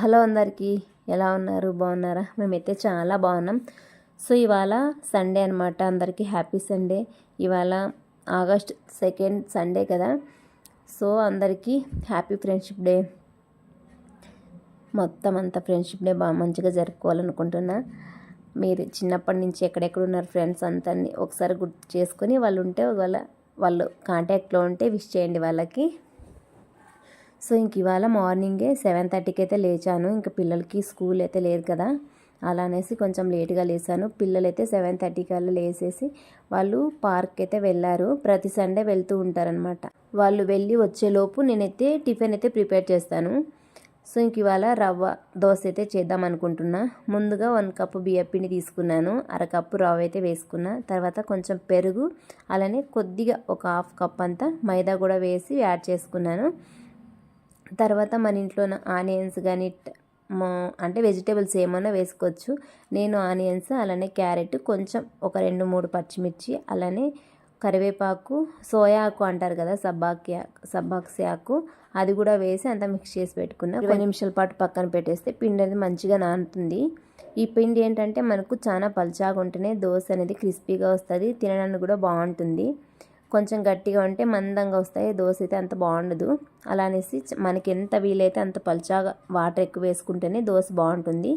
Hello అందరికీ ఎలా ఉన్నారు? బాగున్నారా? మేమైతే చాలా బాగున్నాం. సో ఇవాళ సండే అనమాట అందరికీ హ్యాపీ సండే. ఇవాళ ఆగస్ట్ సెకండ్ సండే కదా. సో అందరికీ హ్యాపీ ఫ్రెండ్షిప్ డే. మొత్తం అంతా ఫ్రెండ్షిప్ డే బాగా మంచిగా జరుపుకోవాలనుకుంటున్నా. మీరు చిన్నప్పటి నుంచి ఎక్కడెక్కడ ఉన్నారు ఫ్రెండ్స్ అంతా ఒకసారి గుర్తు చేసుకొని వాళ్ళు ఉంటే వాళ్ళ వాళ్ళు కాంటాక్ట్లో ఉంటే విష్ చేయండి వాళ్ళకి. సో ఇంక ఇవాళ మార్నింగే సెవెన్ థర్టీకి అయితే లేచాను. ఇంకా పిల్లలకి స్కూల్ అయితే లేదు కదా. అలా అనేసి కొంచెం లేట్గా లేసాను. పిల్లలు అయితే సెవెన్ థర్టీ కల్లా లేసేసి వాళ్ళు పార్క్ అయితే వెళ్ళారు. ప్రతి సండే వెళ్తూ ఉంటారనమాట వాళ్ళు వెళ్ళి వచ్చేలోపు నేనైతే టిఫిన్ అయితే ప్రిపేర్ చేస్తాను. సో ఇంక ఇవాళ రవ్వ దోశ అయితే చేద్దాం అనుకుంటున్నా. ముందుగా వన్ కప్పు బియ్యపిండి తీసుకున్నాను. అరకప్పు రవ్వ అయితే వేసుకున్నా. తర్వాత కొంచెం పెరుగు అలానే కొద్దిగా ఒక హాఫ్ కప్ అంతా మైదా కూడా వేసి యాడ్ చేసుకున్నాను. తర్వాత మన ఇంట్లో ఆనియన్స్ కానీ అంటే వెజిటేబుల్స్ ఏమైనా వేసుకోవచ్చు. నేను ఆనియన్స్ అలానే క్యారెట్ కొంచెం ఒక రెండు మూడు పచ్చిమిర్చి అలానే కరివేపాకు సోయా ఆకు అంటారు కదా సబ్బాకి సబ్బాక్సి ఆకు అది కూడా వేసి అంతా మిక్స్ చేసి పెట్టుకున్నా. ఇరవై నిమిషాల పాటు పక్కన పెట్టేస్తే పిండి అనేది మంచిగా నానుతుంది. ఈ పిండి ఏంటంటే మనకు చాలా పల్చాగా ఉంటేనే దోశ అనేది క్రిస్పీగా వస్తుంది తినడానికి కూడా బాగుంటుంది. కొంచెం గట్టిగా ఉంటే మందంగా వస్తాయి దోశ అయితే అంత బాగుండదు. అలా అనేసి మనకి ఎంత వీలైతే అంత పల్చాగా వాటర్ ఎక్కువ వేసుకుంటేనే దోశ బాగుంటుంది.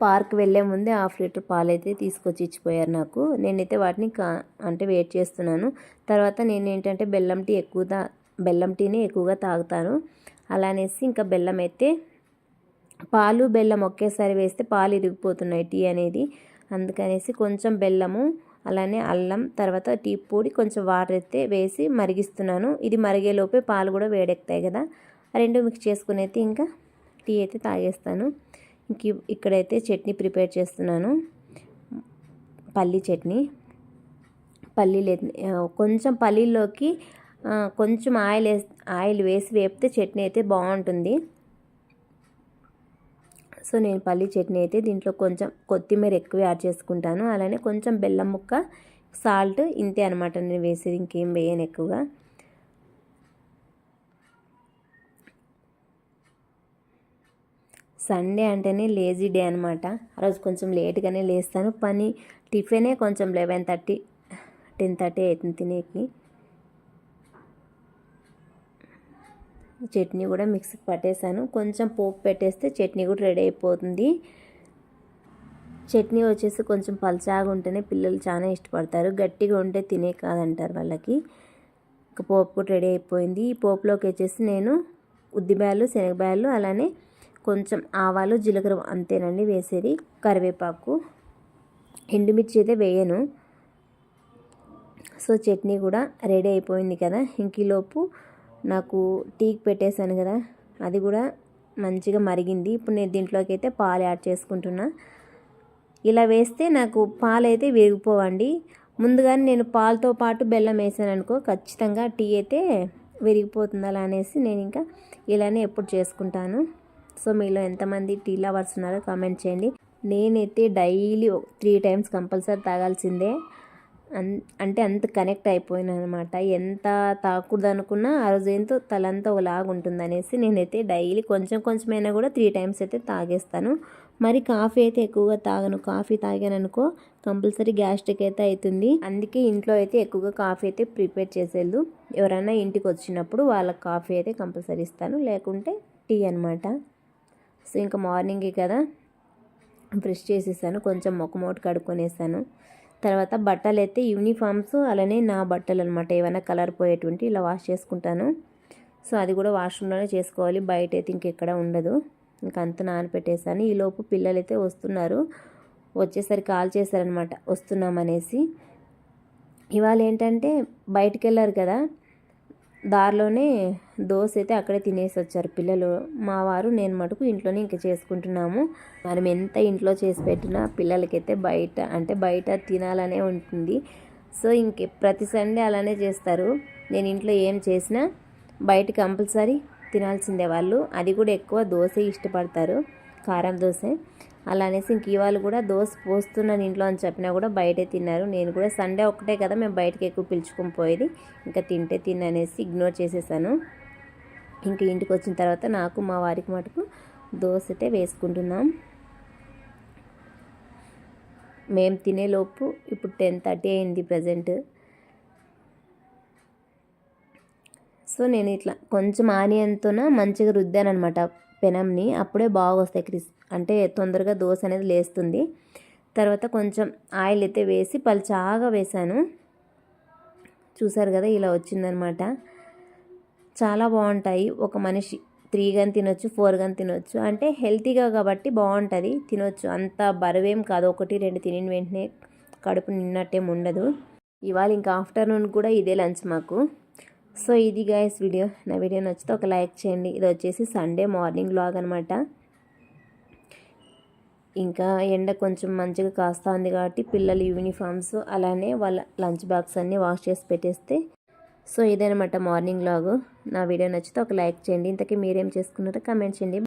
పార్క్ వెళ్ళే ముందే హాఫ్ లీటర్ పాలు అయితే తీసుకొచ్చి ఇచ్చిపోయారు నాకు. నేనైతే వాటిని కా అంటే వెయిట్ చేస్తున్నాను. తర్వాత నేను ఏంటంటే బెల్లం టీ ఎక్కువ తా బెల్లం టీని ఎక్కువగా తాగుతాను. అలా అనేసి ఇంకా బెల్లం అయితే పాలు బెల్లం ఒకేసారి వేస్తే పాలు ఇరిగిపోతున్నాయి టీ అనేది. అందుకనేసి కొంచెం బెల్లము అలానే అల్లం తర్వాత టీ పొడి కొంచెం వాటర్ వేసి మరిగిస్తున్నాను. ఇది మరిగేలోపే పాలు కూడా వేడెక్కుతాయి కదా. రెండు మిక్స్ చేసుకుని అయితే ఇంకా టీ అయితే తాగేస్తాను. ఇంక ఇక్కడైతే చట్నీ ప్రిపేర్ చేస్తున్నాను. పల్లీ చట్నీ. పల్లీలు కొంచెం పల్లీలోకి కొంచెం ఆయిల్ వేసి ఆయిల్ వేసి వేపితే చట్నీ అయితే బాగుంటుంది. సో నేను పల్లి చట్నీ అయితే దీంట్లో కొంచెం కొత్తిమీర ఎక్కువ యాడ్ చేసుకుంటాను. అలానే కొంచెం బెల్లం ముక్క సాల్ట్ ఇంతే అనమాట నేను వేసేది ఇంకేం వేయను ఎక్కువగా. సండే అంటేనే లేజీ డే అనమాట ఆ రోజు కొంచెం లేట్గానే లేస్తాను. పని టిఫినే కొంచెం లెవెన్ థర్టీ టెన్ థర్టీ అవుతుంది తినేకి. చట్నీ కూడా మిక్సీకి పట్టేశాను. కొంచెం పోపు పెట్టేస్తే చట్నీ కూడా రెడీ అయిపోతుంది. చట్నీ వచ్చేసి కొంచెం పలచాగా ఉంటేనే పిల్లలు చాలా ఇష్టపడతారు. గట్టిగా ఉంటే తినే కాదంటారు వాళ్ళకి. ఇంకా పోపు కూడా రెడీ అయిపోయింది. ఈ పోపులోకి వచ్చేసి నేను ఉద్దిబ్యాలు శనగబ్యాలు అలానే కొంచెం ఆవాలు జీలకర్ర అంతేనండి వేసేది. కరివేపాకు ఎండుమిర్చి అయితే వేయను. సో చట్నీ కూడా రెడీ అయిపోయింది కదా. ఇంకీలోపు నాకు టీకి పెట్టేశాను కదా అది కూడా మంచిగా మరిగింది. ఇప్పుడు నేను దీంట్లోకి అయితే పాలు యాడ్ చేసుకుంటున్నా. ఇలా వేస్తే నాకు పాలు అయితే విరిగిపోవండి. ముందుగానే నేను పాలతో పాటు బెల్లం వేసాను అనుకో ఖచ్చితంగా టీ అయితే విరిగిపోతుంది అలా అనేసి నేను ఇంకా ఇలానే ఎప్పుడు చేసుకుంటాను. సో మీలో ఎంతమంది టీ లవర్స్ ఉన్నారో కామెంట్ చేయండి. నేనైతే డైలీ త్రీ టైమ్స్ కంపల్సరీ తాగాల్సిందే. అంటే అంత కనెక్ట్ అయిపోయినా అనమాట ఎంత తాకూడదు అనుకున్నా ఆ రోజు ఏంతో తలంతా ఒకలాగా ఉంటుంది అనేసి నేనైతే డైలీ కొంచెం కొంచెమైనా కూడా త్రీ టైమ్స్ అయితే తాగేస్తాను. మరి కాఫీ అయితే ఎక్కువగా తాగను. కాఫీ తాగాను అనుకో కంపల్సరీ గ్యాస్ట్రిక్ అయితే అవుతుంది అందుకే ఇంట్లో అయితే ఎక్కువగా కాఫీ అయితే ప్రిపేర్ చేసేళ్ళు. ఎవరైనా ఇంటికి వచ్చినప్పుడు వాళ్ళకి కాఫీ అయితే కంపల్సరీ ఇస్తాను. లేకుంటే టీ అనమాట సో ఇంకా మార్నింగే కదా. బ్రష్ చేసేసాను. కొంచెం మొక్కమోటు కడుక్కొనేసాను. తర్వాత బట్టలు అయితే యూనిఫామ్స్ అలానే నా బట్టలు అనమాట ఏమైనా కలర్ పోయేటువంటి ఇలా వాష్ చేసుకుంటాను. సో అది కూడా వాష్రూమ్లోనే చేసుకోవాలి. బయట అయితే ఇంకెక్కడ ఉండదు. ఇంకా అంత నానపెట్టేసాను ఈలోపు పిల్లలు అయితే వస్తున్నారు. వచ్చేసరికి కాల్ చేశారనమాట. వస్తున్నామనేసి. ఇవాళ ఏంటంటే బయటికి వెళ్ళారు కదా. దారిలోనే దోశ అయితే అక్కడే తినేసి వచ్చారు పిల్లలు. మా వారు నేను మటుకు ఇంట్లోనే ఇంకా చేసుకుంటున్నాము. మనం ఎంత ఇంట్లో చేసి పెట్టినా పిల్లలకైతే బయట అంటే బయట తినాలనే ఉంటుంది. సో ఇంక ప్రతి సండే అలానే చేస్తారు. నేను ఇంట్లో ఏం చేసినా బయట కంపల్సరీ తినాల్సిందే వాళ్ళు. అది కూడా ఎక్కువ దోశ ఇష్టపడతారు. కారం దోశ. అలా అనేసి ఇంక ఇవాళ కూడా దోశ పోస్తున్నాను ఇంట్లో అని చెప్పినా కూడా బయటే తిన్నారు. నేను కూడా సండే ఒకటే కదా మేము బయటకి ఎక్కువ పిలుచుకొని పోయేది. ఇంకా తింటే తిన్ననేసి ఇగ్నోర్ చేసేసాను. ఇంక ఇంటికి వచ్చిన తర్వాత నాకు మా వారికి మటుకు దోశ అయితే వేసుకుంటున్నాం మేము తినేలోపు ఇప్పుడు టెన్ థర్టీ అయింది ప్రజెంట్. సో నేను ఇట్లా కొంచెం ఆనియన్తోన మంచిగా రుద్దాను అనమాట పెనంని అప్పుడే బాగా వస్తాయి క్రిస్ అంటే తొందరగా దోశ అనేది లేస్తుంది. తర్వాత కొంచెం ఆయిల్ అయితే వేసి పలుచాగా వేసాను. చూసారు కదా ఇలా వచ్చిందనమాట. చాలా బాగుంటాయి. ఒక మనిషి త్రీ కానీ తినొచ్చు ఫోర్ కానీ తినొచ్చు. అంటే హెల్తీగా కాబట్టి బాగుంటుంది. తినొచ్చు. అంత బరువేం కాదు. ఒకటి రెండు తినిన వెంటనే కడుపు నిన్నట్టేం ఉండదు ఇవాళ ఇంకా ఆఫ్టర్నూన్ కూడా ఇదే లంచ్ మాకు. సో ఇది గాయస్ వీడియో. నా వీడియో నచ్చితే ఒక లైక్ చేయండి. ఇది వచ్చేసి సండే మార్నింగ్ బ్లాగ్ అనమాట ఇంకా ఎండ కొంచెం మంచిగా కాస్తా ఉంది కాబట్టి పిల్లల యూనిఫామ్స్ అలానే వాళ్ళ లంచ్ బాక్స్ అన్నీ వాష్ చేసి పెట్టేస్తే సో ఇదనమాట మార్నింగ్ లాగు నా వీడియో నచ్చితే ఒక లైక్ చేయండి. ఇంతకీ మీరేం చేసుకున్నారో కమెంట్ చేయండి.